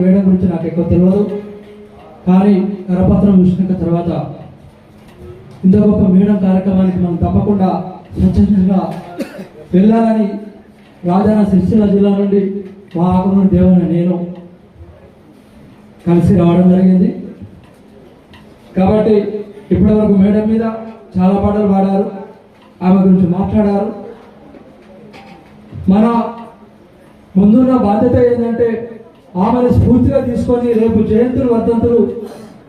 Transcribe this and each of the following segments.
వేయడం గురించి నాకు ఎక్కువ తెలియదు కానీ కరపత్రం చూసిన తర్వాత ఇంత గొప్ప మేడం కార్యక్రమానికి మనం తప్పకుండా స్వచ్ఛందంగా వెళ్ళాలని రాజాన సిరిసిల్ల జిల్లా నుండి మా ఆకుమూరి దేవుని నేను కలిసి రావడం జరిగింది. కాబట్టి ఇప్పటివరకు మేడం మీద చాలా పాటలు పాడారు. ఆమె గురించి మాట్లాడారు. మన ముందున్న బాధ్యత ఏంటంటే ఆమెను స్ఫూర్తిగా తీసుకొని రేపు జయంతులు వర్ధంతులు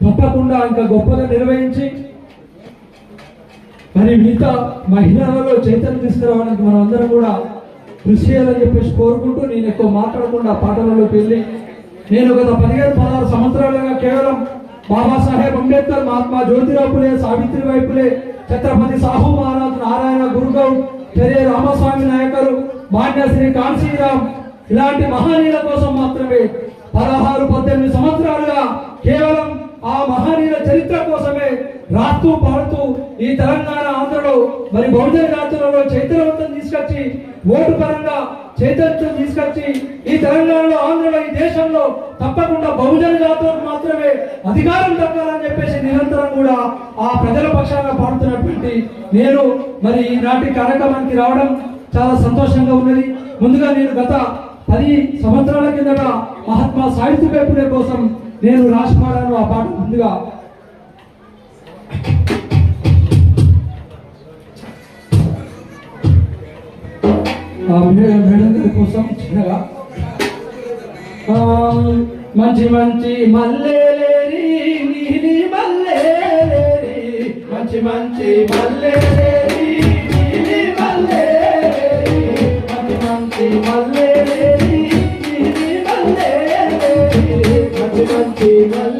తప్పకుండా ఇంకా గొప్పగా నిర్వహించి మరి మిగతా మహిళలలో చైతన్యం తీసుకురావడానికి మనం అందరం కూడా కృషి చేయాలని చెప్పేసి కోరుకుంటూ నేను ఎక్కువ మాట్లాడకుండా పాటలలోకి వెళ్ళి నేను గత పదిహేను పదహారు సంవత్సరాలుగా కేవలం బాబాసాహెబ్ అంబేద్కర్ మహాత్మా జ్యోతిరావు పులే సావిత్రిబాయి పులే ఛత్రపతి సాహు మహారాజ్ నారాయణ గురుగౌడ్ పెరే రామస్వామి నాయకరు మాన్య శ్రీ కాంశీరామ్ ఇలాంటి మహనీయుల కోసం మాత్రమే పదహారు పద్దెనిమిది సంవత్సరాలుగా కేవలం ఆ మహనీయుల చరిత్ర కోసమే రాస్తూ పాడుతూ ఈ తెలంగాణ ఆంధ్రలో మరి బహుజన జాతులలో చైతన్యవంతం తీసుకొచ్చి ఓటు పరంగా చైతన్యం తీసుకొచ్చి ఈ తెలంగాణలో ఆంధ్రలో ఈ దేశంలో తప్పకుండా బహుజన జాతులకు మాత్రమే అధికారం దక్కాలని చెప్పేసి నిరంతరం కూడా ఆ ప్రజల పక్షాన పాడుతున్నటువంటి నేను మరి ఈనాటి కార్యక్రమానికి రావడం చాలా సంతోషంగా ఉన్నది. ముందుగా నేను గత పది సంవత్సరాల కిందట మహాత్మా సాహిత్య పులే కోసం నేను రాసి పాడాను ఆ పాట ముందుగా మేడం గారి కోసం చిన్నగా. ఆ, మంచి మంచి మల్లెలేరి నీలి మల్లెలేరి మంచి మంచి మల్లెలేరి మంచి మంచి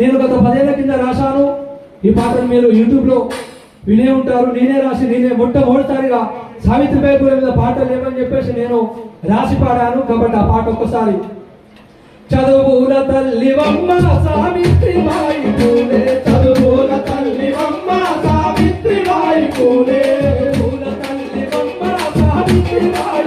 నేను గత పదేళ్ళ కింద రాశాను. ఈ పాటను మీరు యూట్యూబ్లో వినే ఉంటారు. నేనే రాసి నేనే మొట్టమొదటిసారిగా సావిత్రిబాయి పులే మీద పాటలు లేవని చెప్పేసి నేను రాసి పాడాను. కాబట్టి ఆ పాట ఒక్కసారి. చదువుల తల్లివమ్మ సావిత్రిబాయి పూలే చదువుల తల్లివమ్మ సావిత్రిబాయి పూలే చదువుల తల్లివమ్మ సావిత్రిబాయి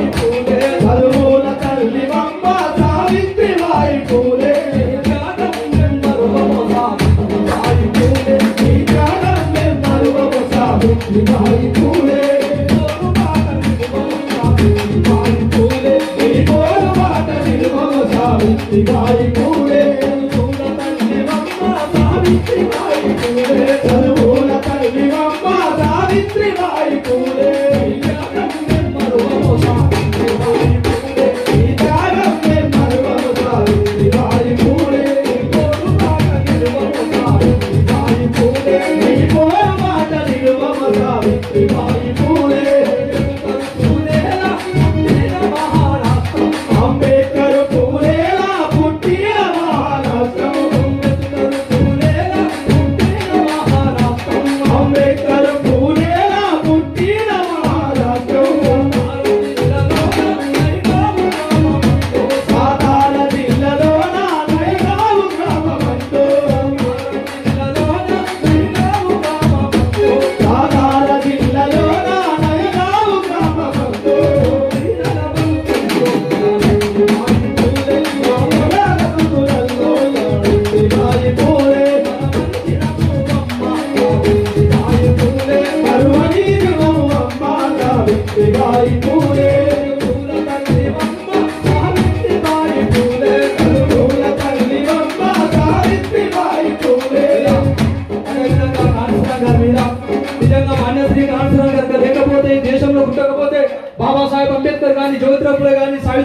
సావిత్రిబాయి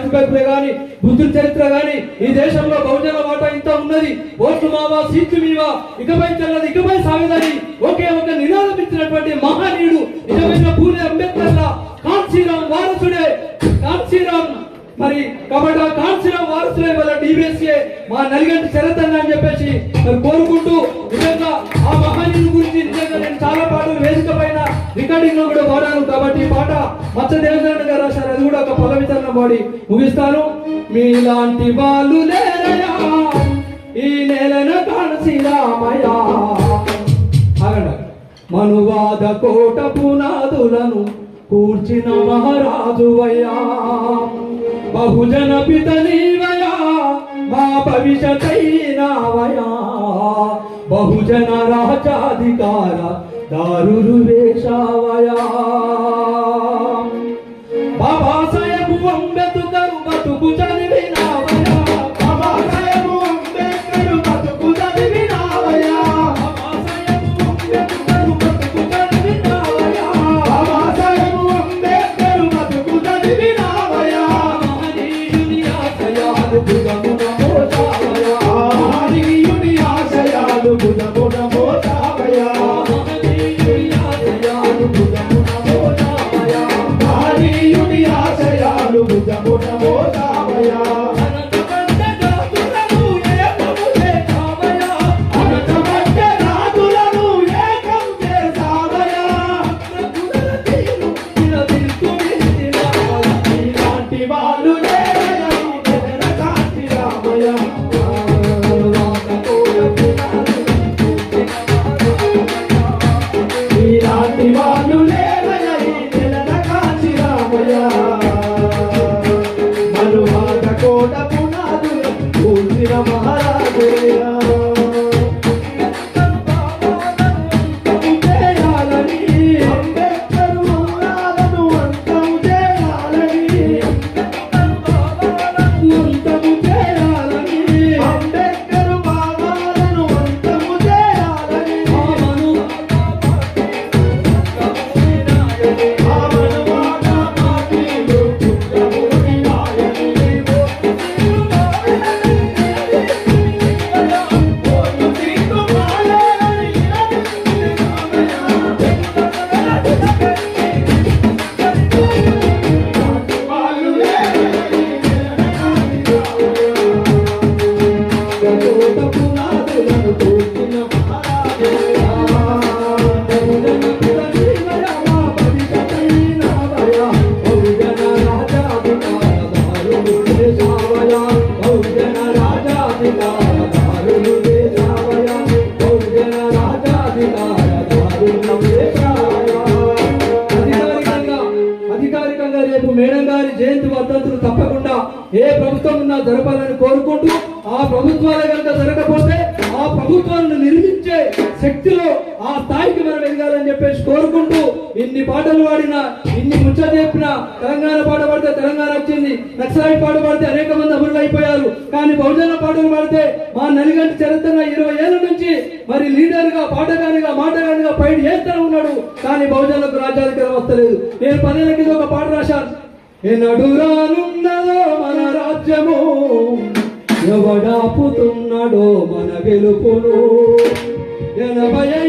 గాని సావిత్రిబాయిపులే గాని బుద్ధుడి చరిత్ర గాని ఈ దేశంలో బహుజన మాట ఇంత ఉన్నది. ఓట్లు మావా సీట్లు మీవా? ఇకపై చెల్లది ఇకపై సాగదని ఒకే ఒక నినాదం ఇచ్చినటువంటి మహనీయుడు నిజమైన పూలే అంబేద్కర్ లా కాంచీరామ్ వారసుడే. కాంచీరామ్ మరి కాబట్టి ఆ కాంచీరామ్ వారసుడే వల్ల డిబిఎస్ఏ మా నలిగంటి చరిత్ర అని చెప్పేసి కోరుకుంటూ కాబట్టి ఈ పాట మచ్చ దేవదాన గారు రాశారు. అది కూడా ఒక పద వితరణ పాడి ముగిస్తాను. మీలాంటి వాళ్ళు లేరయా ఈ నెలన కాణసి రామయా ఆగండి. మనువాద కోట పునాదులను కూర్చిన మహారాజువయ్యా. బహుజన పిత నీవయా మా భవిష్యతైనావయా బహుజన రాజాధికార దారులు వేషావయా. ఏ ప్రభుత్వం ఉన్నా జరపాలని కోరుకుంటూ ఆ ప్రభుత్వాలే కనుక జరగకపోతే ఆ ప్రభుత్వాలను నిర్మించే శక్తిలో ఆ స్థాయికి మనం ఎదగాలని చెప్పేసి కోరుకుంటూ ఇన్ని పాటలు పాడినా ఇన్ని ముచ్చ చెప్పిన తెలంగాణ పాట పాడితే తెలంగాణ వచ్చింది నక్సలైట్ పాట పాడితే అనేక మంది అమరులు అయిపోయారు. కానీ బహుజన పాటలు పాడితే మా నలిగంటి చరిత్ర ఇరవై ఏళ్ళ నుంచి మరి లీడర్గా పాటగానిగా మాటగానిగా పైడి చేస్తూనే ఉన్నాడు? కానీ బహుజనులకు రాజ్యాధికారం వస్తలేదు నేను పదేళ్ళ కింద ఒక పాట రాశాను. ఎన్నడు రానున్నదో మన రాజ్యము? ఎవడాపుతున్నాడో మన గెలుపును? ఎనభై